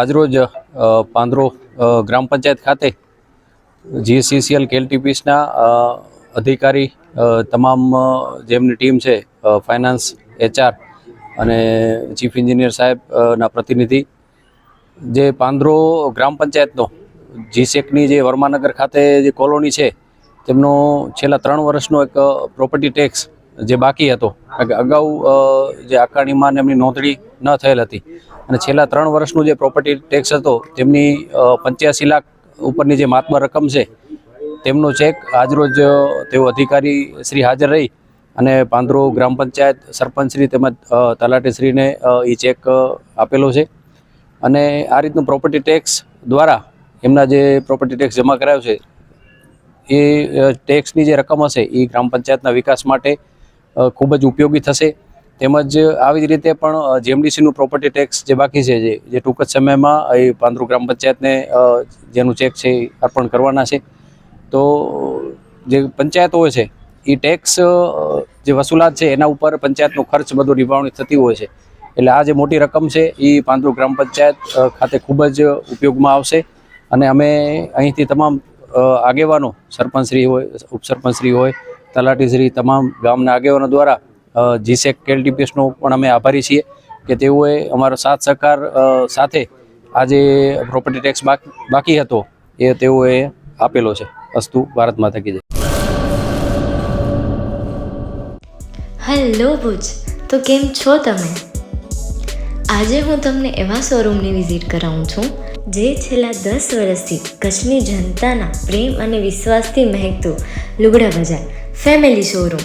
આજરોજ પાંદરો ગ્રામ પંચાયત ખાતે જીએસસીસીએલ કેલટીપીસના અધિકારી તમામ જેમની ટીમ છે ફાઇનાન્સ, એચઆર અને ચીફ એન્જિનિયર સાહેબના પ્રતિનિધિ, જે પાંદરો ગ્રામ પંચાયતનો, જીસેકની જે વર્માનગર ખાતે જે કોલોની છે, તેમનો છેલ્લા ત્રણ વર્ષનો એક પ્રોપર્ટી ટેક્સ જે બાકી હતો અગાઉ જે આકારણીમાં એમની નોંધણી ન થયેલ હતી અને છેલ્લા ત્રણ વર્ષનું જે પ્રોપર્ટી ટેક્સ હતો, તેમની પંચ્યાસી લાખ ઉપરની જે માતબર રકમ છે, તેમનો ચેક આજરોજ તેઓ અધિકારી શ્રી હાજર રહી અને પાંદરો ગ્રામ પંચાયત સરપંચશ્રી તેમજ તલાટીશ્રીને એ ચેક આપેલો છે. અને આ રીતનું પ્રોપર્ટી ટેક્સ દ્વારા એમના જે પ્રોપર્ટી ટેક્સ જમા કરાયો છે, એ ટેક્સની જે રકમ હશે, એ ગ્રામ પંચાયતના વિકાસ માટે ખૂબ જ ઉપયોગી થશે. તેમજ આવી જ રીતે પણ જેમડીસીનું પ્રોપર્ટી ટેક્સ જે બાકી છે, જે જે ટૂંક જ સમયમાં એ પાંદરુ ગ્રામ પંચાયતને જેનું ચેક છે એ અર્પણ કરવાના છે. તો જે પંચાયતો છે, એ ટેક્સ જે વસૂલાત છે, એના ઉપર પંચાયતનો ખર્ચ બધો નિભાવણી થતી હોય છે. એટલે આ જે મોટી રકમ છે, એ પાંદરુ ગ્રામ પંચાયત ખાતે ખૂબ જ ઉપયોગમાં આવશે. અને અમે અહીંથી તમામ આગેવાનો, સરપંચશ્રી હોય, ઉપસરપંચશ્રી હોય, તલાટીશ્રી, તમામ ગામના આગેવાનો દ્વારા જીસેક કેલટીપીએસનો પણ અમે આભારી છીએ કે તેઓએ અમારો સાથ સહકાર સાથે આ જે પ્રોપર્ટી ટેક્સ બાકી હતો એ તેઓએ આપેલો છે. અસ્તુ ભારત માતા કી જય. હેલો ભુજ, તો કેમ છો તમે? આજે હું તમને એવા શોરૂમની વિઝિટ કરાવું છું, જે છેલ્લા દસ વર્ષથી કચ્છની જનતાના પ્રેમ અને વિશ્વાસથી મહેકતું લુગડા બજાર ફેમિલી શોરૂમ